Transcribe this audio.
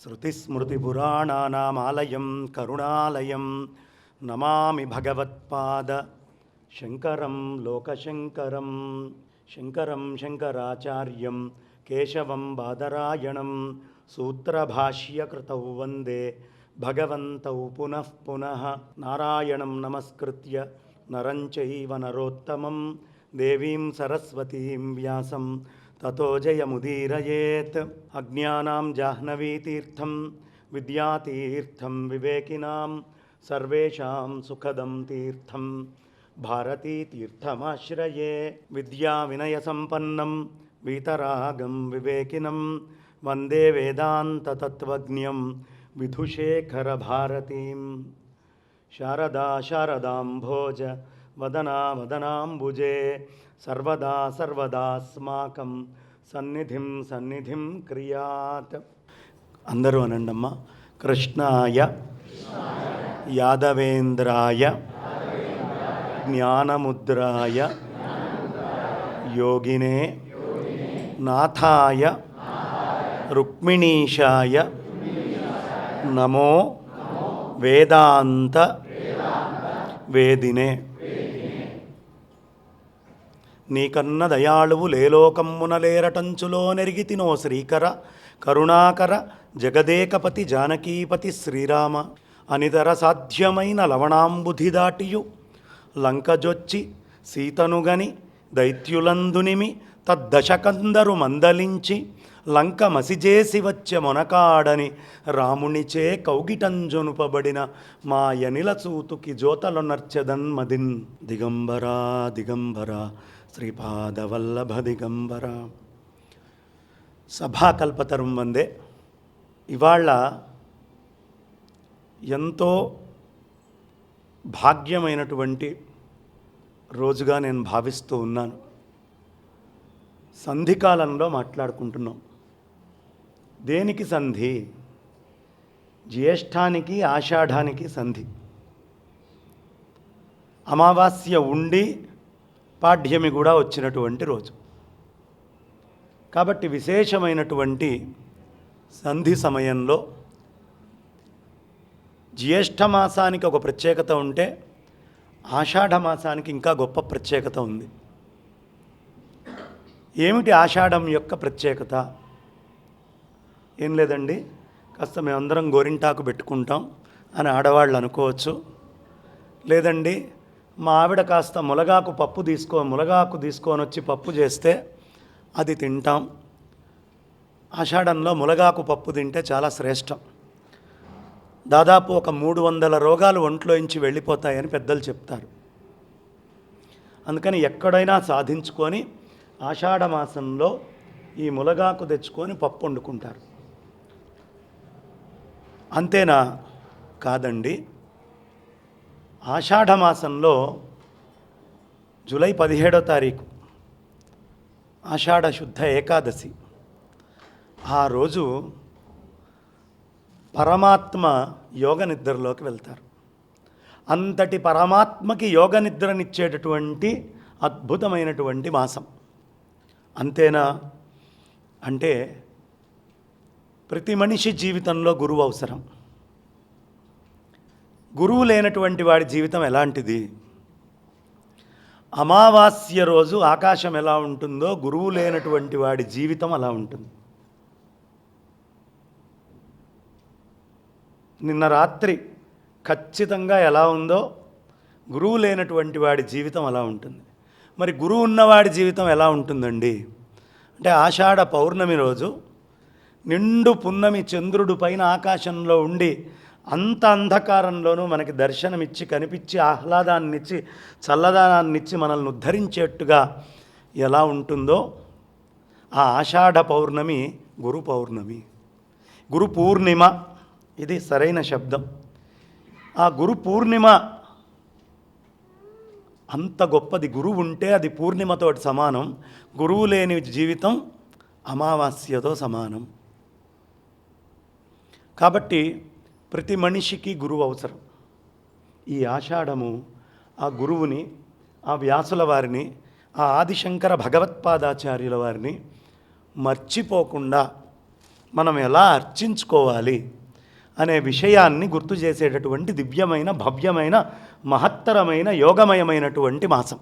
శృతిస్మృతిపురాణానామాలయం కరుణాలయం నమామి భగవత్పాద శంకరం లోకశంకరం శంకరం శంకరాచార్యం కేశవం బాదరాయణం సూత్రభాష్యకృతౌ వందే భగవంతౌ పునః పునః నారాయణం నమస్కృత్య నరం చైవ నరోత్తమం దేవీం సరస్వతీం ततो जयमुदीरयेत्। अज्ञानां जाह्नवीतीर्थं विद्यातीर्थं विवेकिनां, सर्वेषां सुखदं तीर्थं। भारतीतीर्थमाश्रये विद्याविनयसम्पन्नं, वीतरागं विवेकिनं, वंदे वेदान्ततत्त्वज्ञं विधुशेखरभारतीं शारदा शारदाम्भोज విధుశేఖర వదనా వదనాంబుజే సర్వదా సర్వదాస్మాకం సన్నిధిం సన్నిధిం క్రియాత్ అందరూ అనండమ్మ. కృష్ణాయ యాదవేంద్రాయ జ్ఞానముద్రాయ యోగినే నాథాయ రుక్మిణీషాయ నమో వేదాంత వేదినే నీకన్న దయాళువు లేలోకమ్మున లేరటంచులో నెరిగితినో శ్రీకర కరుణాకర జగదేకపతి జానకీపతి శ్రీరామ. అనితర సాధ్యమైన లవణాంబుధి దాటియు. లంకజొచ్చి సీతనుగని దైత్యులందునిమి తద్దశకందరు మందలించి లంక మసిజేసి వచ్చె మొనకాడని రామునిచే కౌగిటంజొనుపబడిన మా యనిల చూతుకి జోతలు నర్చెదన్ దిగంబరా దిగంబరా శ్రీపాదవల్లభ దిగంబర సభాకల్పతరం వందే. ఇవాళ ఎంతో భాగ్యమైనటువంటి రోజుగా నేను భావిస్తూ ఉన్నాను. సంధికాలంలో మాట్లాడుకుంటున్నాం. దేనికి సంధి? జ్యేష్ఠానికి ఆషాఢానికి సంధి. అమావాస్య ఉండి పాఠ్యమి కూడా వచ్చినటువంటి రోజు. కాబట్టి విశేషమైనటువంటి సంధి సమయంలో జ్యేష్ఠ మాసానికి ఒక ప్రత్యేకత ఉంటే ఆషాఢ మాసానికి ఇంకా గొప్ప ప్రత్యేకత ఉంది. ఏమిటి ఆషాఢం యొక్క ప్రత్యేకత? ఏం లేదండి. కాస్త మేమందరం గోరింటాకు పెట్టుకుంటాం అని ఆడవాళ్ళు అనుకోవచ్చు. లేదండి మా ఆవిడ కాస్త ములగాకు పప్పు తీసుకో ములగాకు తీసుకొని వచ్చి పప్పు చేస్తే అది తింటాం. ఆషాఢంలో ములగాకు పప్పు తింటే చాలా శ్రేష్టం. దాదాపు ఒక మూడు వందల రోగాలు ఒంట్లోంచి వెళ్ళిపోతాయని పెద్దలు చెప్తారు. అందుకని ఎక్కడైనా సాధించుకొని ఆషాఢ మాసంలో ఈ ములగాకు తెచ్చుకొని పప్పు వండుకుంటారు. అంతేనా? కాదండి. ఆషాఢ మాసంలో జూలై పదిహేడో తారీఖు ఆషాఢ శుద్ధ ఏకాదశి. ఆ రోజు పరమాత్మ యోగ నిద్రలోకి వెళ్తారు. అంతటి పరమాత్మకి యోగ నిద్రనిచ్చేటటువంటి అద్భుతమైనటువంటి మాసం. అంతేనా? అంటే ప్రతి మనిషి జీవితంలో గురువు అవసరం. గురువు లేనటువంటి వాడి జీవితం ఎలాంటిది? అమావాస్య రోజు ఆకాశం ఎలా ఉంటుందో గురువు లేనటువంటి వాడి జీవితం అలా ఉంటుంది. నిన్న రాత్రి ఖచ్చితంగా ఎలా ఉందో గురువు లేనటువంటి వాడి జీవితం అలా ఉంటుంది. మరి గురువు ఉన్నవాడి జీవితం ఎలా ఉంటుందండి? అంటే ఆషాఢ పౌర్ణమి రోజు నిండు పున్నమి చంద్రుడు పైన ఆకాశంలో ఉండి అంత అంధకారంలోనూ మనకి దర్శనమిచ్చి కనిపించి ఆహ్లాదాన్నిచ్చి చల్లదానాన్నిచ్చి మనల్ని ఉద్ధరించేట్టుగా ఎలా ఉంటుందో ఆ ఆషాఢ పౌర్ణమి గురు పౌర్ణమి. గురు పూర్ణిమ ఇది సరైన శబ్దం. ఆ గురు పూర్ణిమ అంత గొప్పది. గురువు ఉంటే అది పూర్ణిమతోటి సమానం. గురువు లేని జీవితం అమావాస్యతో సమానం. కాబట్టి ప్రతి మనిషికి గురువు అవసరం. ఈ ఆషాఢము ఆ గురువుని ఆ వ్యాసుల వారిని ఆ ఆదిశంకర భగవత్పాదాచార్యుల వారిని మర్చిపోకుండా మనం ఎలా అర్చించుకోవాలి అనే విషయాన్ని గుర్తు చేసేటటువంటి దివ్యమైన భవ్యమైన మహత్తరమైన యోగమయమైనటువంటి మాసం.